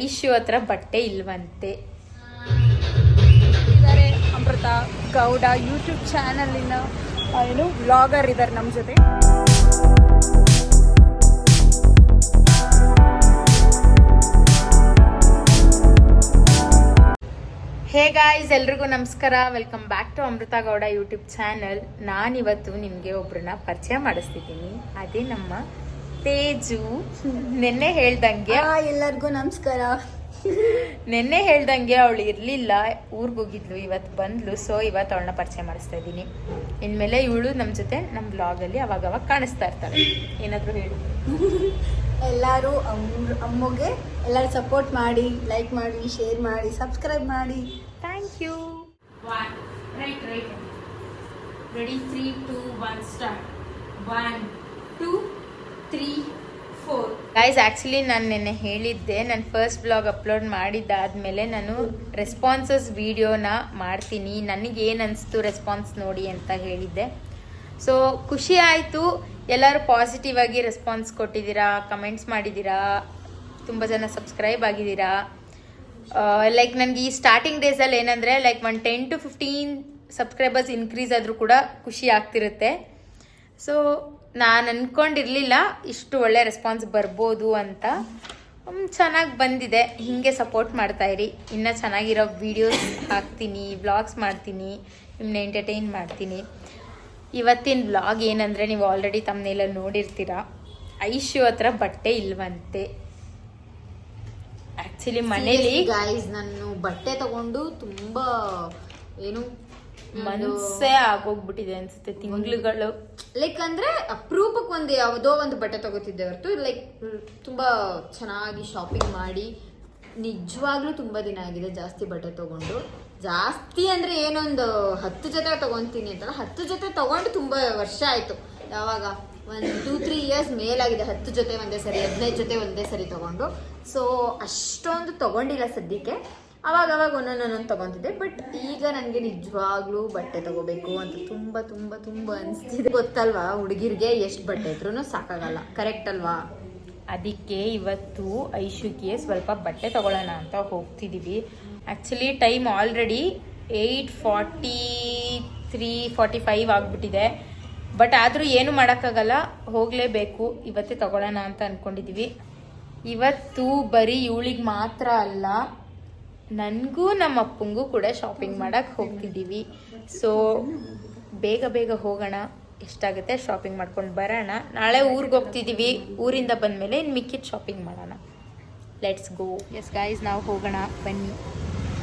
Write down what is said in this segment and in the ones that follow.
ಐಶು ಹತ್ರ ಬಟ್ಟೆ ಇಲ್ವಂತೆ. ಇದ್ದಾರೆ ಅಮೃತ ಗೌಡ ಯೂಟ್ಯೂಬ್ ಚಾನಲಿನ ಏನು ವ್ಲಾಗರ್ ಇದ್ದಾರೆ ನಮ್ಮ ಜೊತೆ. ಹೇ ಗಾಯ್ಸ್ ಎಲ್ರಿಗೂ ನಮಸ್ಕಾರ. Welcome back to Amrutha Gowda YouTube channel. ನಾನಿವತ್ತು ನಿಮಗೆ ಒಬ್ಬರನ್ನ ಪರಿಚಯ ಮಾಡಿಸ್ತಿದ್ದೀನಿ. ಅದೇ ನಮ್ಮ ತೇಜು ನಿನ್ನೆ ಹೇಳ್ದಂಗೆ ಎಲ್ಲರಿಗೂ ನಮಸ್ಕಾರ. ನಿನ್ನೆ ಹೇಳ್ದಂಗೆ ಅವಳು ಇರಲಿಲ್ಲ ಊರಿಗೆ ಹೋಗಿದ್ಲು ಇವತ್ತು ಬಂದ್ಲು ಸೊ ಇವತ್ತು ಅವಳನ್ನ ಪರಿಚಯ ಮಾಡಿಸ್ತಾ ಇದ್ದೀನಿ. ಇನ್ಮೇಲೆ ಇವಳು ನಮ್ಮ ಜೊತೆ ನಮ್ಮ ಬ್ಲಾಗಲ್ಲಿ ಅವಾಗ ಅವಾಗ ಕಾಣಿಸ್ತಾ ಇರ್ತಾಳೆ. ಏನಾದರೂ ಹೇಳು. ಎಲ್ಲರೂ ಅಮ್ಮ ಅಮ್ಮಗೆ ಎಲ್ಲರೂ ಸಪೋರ್ಟ್ ಮಾಡಿ ಲೈಕ್ ಮಾಡಿ ಶೇರ್ ಮಾಡಿ ಸಬ್ಸ್ಕ್ರೈಬ್ ಮಾಡಿ. Thank you right right ready three two one start one two three four guys actually ನಾನು ನಿನ್ನೆ ಹೇಳಿದ್ದೆ, ನಾನು ಫಸ್ಟ್ ಬ್ಲಾಗ್ ಅಪ್ಲೋಡ್ ಮಾಡಿದ್ದಾದಮೇಲೆ ನಾನು ರೆಸ್ಪಾನ್ಸಸ್ ವೀಡಿಯೋನ ಮಾಡ್ತೀನಿ. ನನಗೆ ಏನು ಅನಿಸ್ತು ರೆಸ್ಪಾನ್ಸ್ ನೋಡಿ ಅಂತ ಹೇಳಿದ್ದೆ. ಸೊ ಖುಷಿ ಆಯಿತು. ಎಲ್ಲರೂ ಪಾಸಿಟಿವ್ ಆಗಿ ರೆಸ್ಪಾನ್ಸ್ ಕೊಟ್ಟಿದ್ದೀರಾ ಕಮೆಂಟ್ಸ್ ಮಾಡಿದ್ದೀರಾ, ತುಂಬ ಜನ ಸಬ್ಸ್ಕ್ರೈಬ್ ಆಗಿದ್ದೀರಾ. ಲೈಕ್ ನನಗೆ ಈ ಸ್ಟಾರ್ಟಿಂಗ್ ಡೇಸಲ್ಲಿ ಏನಂದರೆ like one ten to fifteen subscribers increase ಆದರೂ ಕೂಡ ಖುಷಿ ಆಗ್ತಿರುತ್ತೆ. ಸೊ ನಾನು ಅಂದ್ಕೊಂಡಿರಲಿಲ್ಲ ಇಷ್ಟು ಒಳ್ಳೆ ರೆಸ್ಪಾನ್ಸ್ ಬರ್ಬೋದು ಅಂತ. ಚೆನ್ನಾಗಿ ಬಂದಿದೆ. ಹಿಂಗೆ ಸಪೋರ್ಟ್ ಮಾಡ್ತಾ ಇರಿ. ಇನ್ನೂ ಚೆನ್ನಾಗಿರೋ ವೀಡಿಯೋಸ್ ಹಾಕ್ತೀನಿ ವ್ಲಾಗ್ಸ್ ಮಾಡ್ತೀನಿ ನಿಮ್ಮನ್ನ ಎಂಟರ್ಟೈನ್ ಮಾಡ್ತೀನಿ. ಇವತ್ತಿನ ವ್ಲಾಗ್ ಏನಂದರೆ ನೀವು ಆಲ್ರೆಡಿ ತಮ್ಮನೆಲ್ಲ ನೋಡಿರ್ತೀರ. ಐಶು ಹತ್ರ ಬಟ್ಟೆ ಇಲ್ವಂತೆ. ಆ್ಯಕ್ಚುಲಿ ಮನೇಲಿ ಗಾಯ್ಸ್ ನಾನು ಬಟ್ಟೆ ತಗೊಂಡು ತುಂಬ ಏನು ಮನ್ಸೇ ಆಗೋಗ್ಬಿಟ್ಟಿದೆ ಅನ್ಸುತ್ತೆ ತಿಂಗಳುಗಳು. ಲೈಕ್ ಅಂದ್ರೆ ಅಪರೂಪಕ್ಕೆ ಒಂದು ಯಾವುದೋ ಒಂದು ಬಟ್ಟೆ ತಗೋತಿದ್ದೆ ಹೊರತು ಲೈಕ್ ತುಂಬಾ ಚೆನ್ನಾಗಿ ಶಾಪಿಂಗ್ ಮಾಡಿ ನಿಜವಾಗ್ಲೂ ತುಂಬಾ ದಿನ ಆಗಿದೆ ಜಾಸ್ತಿ ಬಟ್ಟೆ ತಗೊಂಡು. ಜಾಸ್ತಿ ಅಂದ್ರೆ ಏನೊಂದು ಹತ್ತು ಜೊತೆ ತಗೊಂತೀನಿ ಅಂತಲ್ಲ ಹತ್ತು ಜೊತೆ ತಗೊಂಡು ತುಂಬಾ ವರ್ಷ ಆಯ್ತು. ಯಾವಾಗ? ಒಂದು ಟೂ ತ್ರೀ ಇಯರ್ಸ್ ಮೇಲಾಗಿದೆ ಹತ್ತು ಜೊತೆ ಒಂದೇ ಸರಿ ಹದಿನೈದು ಜೊತೆ ಒಂದೇ ಸರಿ ತಗೊಂಡು. ಸೊ ಅಷ್ಟೊಂದು ತಗೊಂಡಿಲ್ಲ ಸದ್ಯಕ್ಕೆ. ಅವಾಗ ಅವಾಗ ಒಂದೊಂದು ಒಂದೊಂದು ತಗೊಂತಿದ್ದೆ. ಬಟ್ ಈಗ ನನಗೆ ನಿಜವಾಗ್ಲೂ ಬಟ್ಟೆ ತಗೋಬೇಕು ಅಂತ ತುಂಬ ತುಂಬ ತುಂಬ ಅನಿಸ್ತಿದೆ. ಗೊತ್ತಲ್ವಾ? ಹುಡುಗಿರಿಗೆ ಎಷ್ಟು ಬಟ್ಟೆ ಇದ್ರೂ ಸಾಕಾಗಲ್ಲ. ಕರೆಕ್ಟ್ ಅಲ್ವಾ? ಅದಕ್ಕೆ ಇವತ್ತು ಐಶುಕ್ಕೆ ಸ್ವಲ್ಪ ಬಟ್ಟೆ ತಗೊಳ್ಳೋಣ ಅಂತ ಹೋಗ್ತಿದ್ದೀವಿ actually time already eight forty three forty five ಆಗಿಬಿಟ್ಟಿದೆ. ಬಟ್ ಆದರೂ ಏನು ಮಾಡೋಕ್ಕಾಗಲ್ಲ. ಹೋಗಲೇಬೇಕು. ಇವತ್ತೇ ತಗೊಳ್ಳೋಣ ಅಂತ ಅಂದ್ಕೊಂಡಿದ್ದೀವಿ ಇವತ್ತು ಬರೀ ಇವಳಿಗೆ ಮಾತ್ರ ಅಲ್ಲ ನನಗೂ ನಮ್ಮ ಅಪ್ಪಂಗೂ ಕೂಡ ಶಾಪಿಂಗ್ ಮಾಡೋಕ್ಕೆ ಹೋಗ್ತಿದ್ದೀವಿ. ಸೊ ಬೇಗ ಬೇಗ ಹೋಗೋಣ. ಎಷ್ಟಾಗುತ್ತೆ ಶಾಪಿಂಗ್ ಮಾಡ್ಕೊಂಡು ಬರೋಣ. ನಾಳೆ ಊರಿಗೆ ಹೋಗ್ತಿದ್ದೀವಿ. ಊರಿಂದ ಬಂದಮೇಲೆ ಇನ್ನು ಮಿಕ್ಕಿದ ಶಾಪಿಂಗ್ ಮಾಡೋಣ. ಲೆಟ್ಸ್ ಗೋ ಎಸ್ ಗೈಸ್ ನಾವು ಹೋಗೋಣ. ಬನ್ನಿ.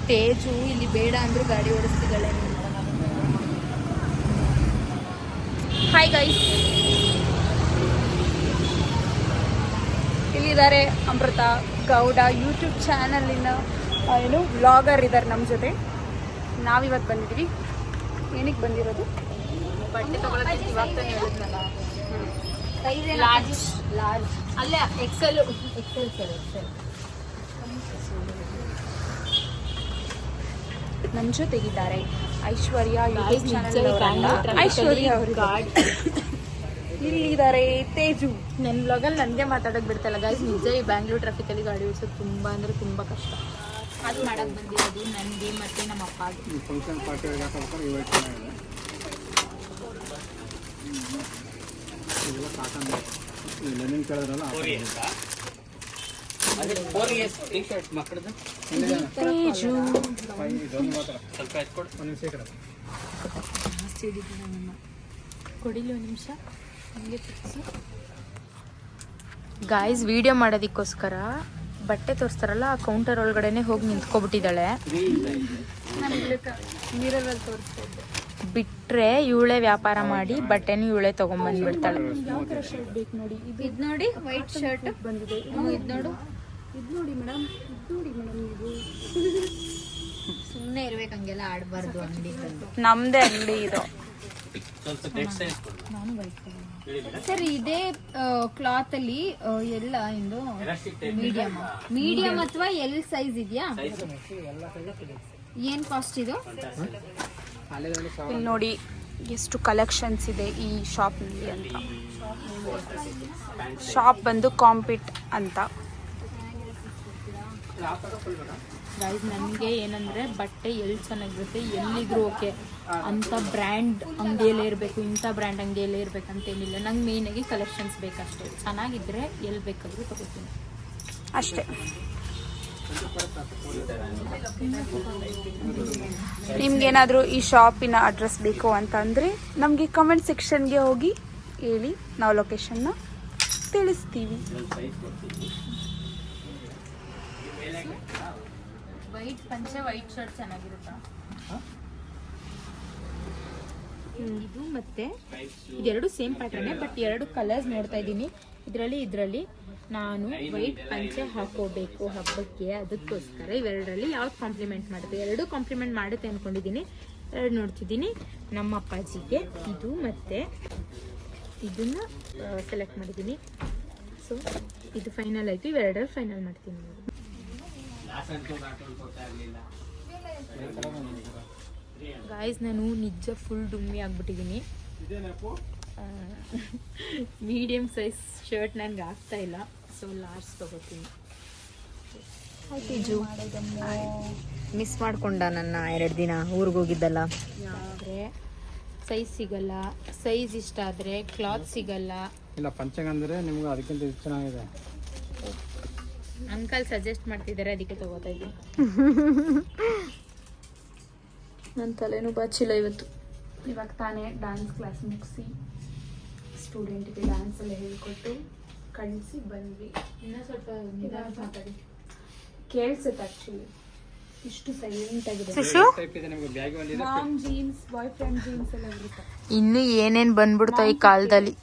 ತೇಜು, ಇಲ್ಲಿ ಬೇಡ ಅಂದರೂ ಗಾಡಿ ಓಡಿಸ್ತಿದ್ದಾಳೆ. ಹಾಯ್ ಗೈಸ್ ಇಲ್ಲಿದ್ದಾರೆ ಅಮೃತ ಗೌಡ ಯೂಟ್ಯೂಬ್ ಚಾನಲಿನ ಏನು ವ್ಲಾಗರ್ ಇದ್ದಾರೆ ನಮ್ಮ ಜೊತೆ. ನಾವಿವತ್ತು ಬಂದಿದ್ದೀವಿ ಏನಕ್ಕೆ ಬಂದಿರೋದು? ಬಟ್ಟೆ ತಗೊಳಕ್ಕೆ ಇವಾಗ ತಾನೇ ಹೇಳಿದ್ನಲ್ಲ ಲಾರ್ಜ್ ಲಾರ್ಜ್ ಅಲ್ಲ ಎಕ್ಸೆಲ್ ಎಕ್ಸೆಲ್ ಸರ್ ಎಕ್ಸೆಲ್ ನಮ್ಮ ಜೊತೆಗಿದ್ದಾರೆ ಐಶ್ವರ್ಯ ಐಶ್ವರ್ಯ ಅವರು ಇಲ್ಲಿದ್ದಾರೆ ತೇಜು. ನನ್ನ ಬ್ಲಾಗಲ್ಲಿ ನನಗೆ ಮಾತಾಡೋಕೆ ಬಿಡ್ತಲ್ಲ ಗಾಯ್ಸ್ ನಿಜ ಈ ಬ್ಯಾಂಗ್ಳೂರ್ ಟ್ರಾಫಿಕಲ್ಲಿ ಗಾಡಿ ಓಡಿಸೋದು ತುಂಬ ಅಂದರೆ ತುಂಬ ಕಷ್ಟ. ಅದು ಮಾಡಕ್ಕೆ ಬಂದಿರೋದು ನನಗೆ ಮತ್ತು ನಮ್ಮ ಅಪ್ಪಗೆ ಈ ಫಂಕ್ಷನ್ ಪಾರ್ಟಿ ಹಾಕೋಬೇಕಾದ್ರೆ ಇವತ್ತು ಚೆನ್ನಾಗಿದೆ. ಇದೆಲ್ಲ ಕಾಟನ್ ಈ ಲೆನಿನ್ ಕೇಳಿದ್ರಲ್ಲ. ಕೊಡಿಲಿ ಒಂದು ನಿಮಿಷ ಗಾಯ್ಸ್ ವಿಡಿಯೋ ಮಾಡೋದಕ್ಕೋಸ್ಕರ ಬಟ್ಟೆ ತೋರಿಸ್ತಾರಲ್ಲ ಆ ಕೌಂಟರ್ ಒಳಗಡೆನೆ ಹೋಗಿ ನಿಂತ್ಕೊಬಿಟ್ಟಿದ್ದಾಳೆ. ಬಿಟ್ರೆ ಇವಳೆ ವ್ಯಾಪಾರ ಮಾಡಿ ಬಟ್ಟೆನ ಇವಳೆ ತಗೊಂಡ್ಬಂದ್ಬಿಡ್ತಾಳೆ ಇದು ನೋಡಿ ವೈಟ್ ಶರ್ಟ್ ಬಂದಿದೆ ಇದು ನೋಡು ಇದು ನೋಡಿ ಮೇಡಮ್ ಇದು. ನೋಡಿ ಮೇಡಮ್ ನೀವು ಸುಮ್ಮನೆ ಇರ್ಬೇಕು ಹಂಗೆಲ್ಲ ಆಡಬಾರ್ದು ಅಂಗಡಿ ನಮ್ದೇ ಅಂಗಡಿ ಇದು ಸರ್ ಇದೇ ಕ್ಲಾತ್ ಅಲ್ಲಿ ಎಲ್ಲ ಇಂದು ಮೀಡಿಯಂ ಮೀಡಿಯಂ ಅಥವಾ ಎಲ್ ಸೈಜ್ ಇದೆಯಾ? ಏನ್ ಕಾಸ್ಟ್ ಇದು? ಇಲ್ಲಿ ನೋಡಿ ಎಷ್ಟು ಕಲೆಕ್ಷನ್ಸ್ ಇದೆ ಈ ಶಾಪ್ನಲ್ಲಿ ಅಂತ. ಶಾಪ್ ಬಂದು ಕಾಂಪಿಟ್ ಅಂತ. ಗೈಸ್ ನನಗೆ ಏನಂದರೆ ಬಟ್ಟೆ ಎಲ್ಲಿ ಚೆನ್ನಾಗಿರುತ್ತೆ, ಎಲ್ಲಿದ್ರೂ ಓಕೆ ಅಂಥ ಬ್ರ್ಯಾಂಡ್ ಅಂಗಡಿಯಲ್ಲೇ ಇರಬೇಕು, ಇಂಥ ಬ್ರ್ಯಾಂಡ್ ಅಂಗಡಿಯಲ್ಲೇ ಇರಬೇಕಂತೇನಿಲ್ಲ. ನಂಗೆ ಮೇಯ್ನಾಗಿ ಕಲೆಕ್ಷನ್ಸ್ ಬೇಕಷ್ಟೇ. ಚೆನ್ನಾಗಿದ್ದರೆ ಎಲ್ಲಿ ಬೇಕಾದರೂ ತಗೋತೀನಿ. ಅಷ್ಟೇ. ನಿಮ್ಗೇನಾದರೂ ಈ ಶಾಪಿನ ಅಡ್ರೆಸ್ ಬೇಕು ಅಂತಂದರೆ ನಮಗೆ ಕಮೆಂಟ್ ಸೆಕ್ಷನ್ಗೆ ಹೋಗಿ ಹೇಳಿ. ನಾವು ಲೊಕೇಶನ್ನ ತಿಳಿಸ್ತೀವಿ. ವೈಟ್ ಪಂಚೆ ವೈಟ್ ಶರ್ಟ್ ಚೆನ್ನಾಗಿರುತ್ತಾ? ಇದು ಮತ್ತೆ ಇದೆರಡು ಸೇಮ್ ಪ್ಯಾಟರ್ನೇ ಬಟ್ ಎರಡು ಕಲರ್ಸ್ ನೋಡ್ತಾ ಇದ್ದೀನಿ. ಇದರಲ್ಲಿ ಇದರಲ್ಲಿ ನಾನು ವೈಟ್ ಪಂಚೆ ಹಾಕೋಬೇಕು ಹಬ್ಬಕ್ಕೆ ಅದಕ್ಕೋಸ್ಕರ. ಇವೆರಡರಲ್ಲಿ ಯಾವ್ದು ಕಾಂಪ್ಲಿಮೆಂಟ್ ಮಾಡುತ್ತೆ? ಎರಡು ಕಾಂಪ್ಲಿಮೆಂಟ್ ಮಾಡುತ್ತೆ ಅನ್ಕೊಂಡಿದ್ದೀನಿ. ಎರಡು ನೋಡ್ತಿದ್ದೀನಿ. ನಮ್ಮ ಅಪ್ಪಾಜಿಗೆ ಇದು ಮತ್ತೆ ಇದನ್ನ ಸೆಲೆಕ್ಟ್ ಮಾಡಿದ್ದೀನಿ. ಸೊ ಇದು ಫೈನಲ್ ಆಯಿತು. ಇವೆರಡರಲ್ಲಿ ಫೈನಲ್ ಮಾಡ್ತೀನಿ ಗಾಯ್ಸ್ ನಾನು ನಿಜ ಫುಲ್ ಡುಮ್ಮಿ ಆಗ್ಬಿಟ್ಟಿದ್ದೀನಿ ಮೀಡಿಯಮ್ ಸೈಜ್ ಶರ್ಟ್ ನನಗೆ ಆಗ್ತಾ ಇಲ್ಲ. ಸೊ ಲಾರ್ಜ್ ತಗೋತೀನಿ. ಮಿಸ್ ಮಾಡ್ಕೊಂಡ ನನ್ನ ಎರಡು ದಿನ ಊರಿಗೆ ಹೋಗಿದ್ದಲ್ಲ. ಆದರೆ ಸೈಜ್ ಸಿಗಲ್ಲ. ಸೈಜ್ ಇಷ್ಟ ಆದರೆ ಕ್ಲಾತ್ ಸಿಗಲ್ಲ. ಇಲ್ಲ ಪಂಚಗಂದ್ರೆ ನಿಮ್ಗೆ ಅದಕ್ಕಿಂತ ಇದು ಚೆನ್ನಾಗಿದೆ. ಅಂಕಲ್ ಸಜೆಸ್ಟ್ ಮಾಡ್ತಿದ್ದಾರೆ ಅದಕ್ಕೆ ತಗೋತಾ ಇದ್ದೀನಿ. ನನ್ನ ತಲೆನೂ ಬಾಚಿಲ್ಲ ಇವತ್ತು. ಇವಾಗ ತಾನೇ ಡ್ಯಾನ್ಸ್ ಕ್ಲಾಸ್ ಮುಗಿಸಿ ಸ್ಟೂಡೆಂಟ್ಗೆ ಡ್ಯಾನ್ಸ್ ಎಲ್ಲ ಹೇಳಿಕೊಟ್ಟು ಕಳಿಸಿ ಬಂದ್ವಿ. ಇನ್ನೂ ಸ್ವಲ್ಪ ನಿಧಾನ ಮಾತಾಡಿ. ಕೇಳಿಸುತ್ತೆ ಆ್ಯಕ್ಚುಲಿ ಇಷ್ಟು ಸೈಲೆಂಟ್ ಆಗಿದೆ. ಜೀನ್ಸ್ ಬಾಯ್ ಫ್ರೆಂಡ್ ಜೀನ್ಸ್ ಎಲ್ಲ ಇರುತ್ತೆ. ಇನ್ನು ಏನೇನು ಬಂದ್ಬಿಡ್ತಾ ಈ ಕಾಲದಲ್ಲಿ?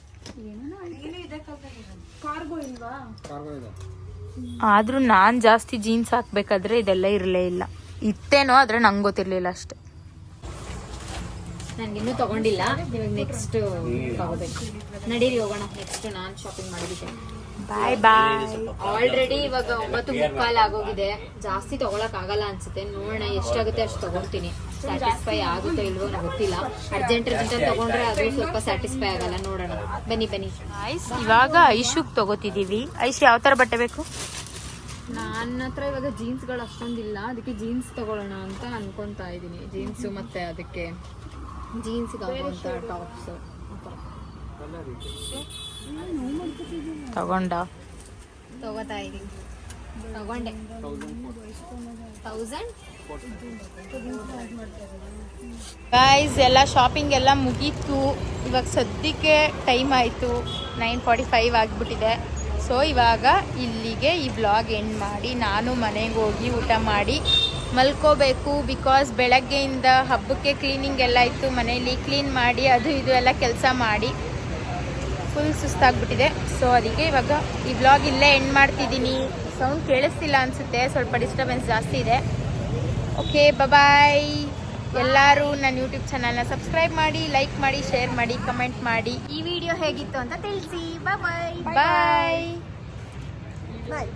ಕಾರ್ಗೋ ಇಲ್ವಾ? ಕಾರ್ಗೋ ಇದೆ. ಆದರೂ ನಾನು ಜಾಸ್ತಿ ಜೀನ್ಸ್ ಹಾಕ್ಬೇಕಾದ್ರೆ ಇದೆಲ್ಲ ಇರಲೇ ಇಲ್ಲ. ಇತ್ತೇನೋ ಆದ್ರೆ ನಂಗೆ ಗೊತ್ತಿರಲಿಲ್ಲ ಅಷ್ಟೆ. ನನಗಿನ್ನೂ ತಗೊಂಡಿಲ್ಲ. ಇವಾಗ ನೆಕ್ಸ್ಟ್ ತಗೋಬೇಕು. ನಡೀರಿ ಹೋಗೋಣ. ನೆಕ್ಸ್ಟ್ ನಾನು ಶಾಪಿಂಗ್ ಮಾಡಿದ್ದೆ ಬಾಯ್ ಬಾಯ್ ಆಲ್ರೆಡಿ ಇವಾಗ ಒಂಬತ್ತು ಮುಕ್ಕಾಲು ಆಗೋಗಿದೆ. ಜಾಸ್ತಿ ತಗೊಳಕ್ ಆಗಲ್ಲ ಅನ್ಸುತ್ತೆ. ನೋಡೋಣ ಎಷ್ಟಾಗುತ್ತೆ ಅಷ್ಟು ತಗೊಳ್ತೀನಿ. ಸ್ಯಾಟಿಸ್ಫೈ ಆಗುತ್ತೋ ಇಲ್ವೋ ಗೊತ್ತಿಲ್ಲ. ಅರ್ಜೆಂಟ್ ಅರ್ಜೆಂಟ್ ತಗೊಂಡ್ರೆ ಅದು ಸ್ವಲ್ಪ ಸ್ಯಾಟಿಸ್ಫೈ ಆಗಲ್ಲ. ನೋಡೋಣ. ಬನ್ನಿ ಬನ್ನಿ. ಐಸ್ ಇವಾಗ ಐಶುಗ್ ತಗೋತಿದೀವಿ. ಐಶ್ ಯಾವ ತರ ಬಟ್ಟೆ ಬೇಕು? ನನ್ನ ಹತ್ರ ಇವಾಗ ಜೀನ್ಸ್ಗಳು ಅಷ್ಟೊಂದಿಲ್ಲ. ಅದಕ್ಕೆ ಜೀನ್ಸ್ ತಗೊಳ್ಳೋಣ ಅಂತ ಅನ್ಕೊಂತಾ ಇದ್ದೀನಿ ಜೀನ್ಸ್ ಮತ್ತೆ ಅದಕ್ಕೆ ಜೀನ್ಸ್ಗೆ ಆಗುವಂತ ಟಾಪ್ಸ್. ತಗೊಂಡ? ತಗೋತಾ ಇದೀನಿ. ತಗೊಂಡೆ. ತೌಸಂಡ್ ಗೈಸ್ ಎಲ್ಲ ಶಾಪಿಂಗ್ ಎಲ್ಲ ಮುಗೀತು. ಇವಾಗ ಸದ್ಯಕ್ಕೆ ಟೈಮ್ ಆಯಿತು. ನೈನ್ ಫಾರ್ಟಿ ಫೈವ್ ಆಗಿಬಿಟ್ಟಿದೆ. ಸೊ ಇವಾಗ ಇಲ್ಲಿಗೆ ಈ ಬ್ಲಾಗ್ ಎಂಡ್ ಮಾಡಿ ನಾನು ಮನೆಗೆ ಹೋಗಿ ಊಟ ಮಾಡಿ ಮಲ್ಕೋಬೇಕು ಬಿಕಾಸ್ ಬೆಳಗ್ಗೆಯಿಂದ ಹಬ್ಬಕ್ಕೆ ಕ್ಲೀನಿಂಗ್ ಎಲ್ಲ ಇತ್ತು ಮನೇಲಿ ಕ್ಲೀನ್ ಮಾಡಿ ಅದು ಇದು ಎಲ್ಲ ಕೆಲಸ ಮಾಡಿ. ಫುಲ್ ಸುಸ್ತಾಗ್ಬಿಟ್ಟಿದೆ. ಸೊ ಅದಕ್ಕೆ ಇವಾಗ ಈ ಬ್ಲಾಗ್ ಇಲ್ಲೇ ಎಂಡ್ ಮಾಡ್ತಿದ್ದೀನಿ. ಸೌಂಡ್ ಕೇಳಿಸ್ತಿಲ್ಲ ಅನಿಸುತ್ತೆ ಸ್ವಲ್ಪ ಡಿಸ್ಟರ್ಬೆನ್ಸ್ ಜಾಸ್ತಿ ಇದೆ. ಓಕೆ ಬಾಯ್ ಎಲ್ಲರೂ ನನ್ನ ಯೂಟ್ಯೂಬ್ ಚಾನಲ್ನ ಸಬ್ಸ್ಕ್ರೈಬ್ ಮಾಡಿ ಲೈಕ್ ಮಾಡಿ ಶೇರ್ ಮಾಡಿ ಕಮೆಂಟ್ ಮಾಡಿ. ಈ ವಿಡಿಯೋ ಹೇಗಿತ್ತು ಅಂತ ತಿಳಿಸಿ. ಬಾಯ್ ಬಾಯ್ ಬಾಯ್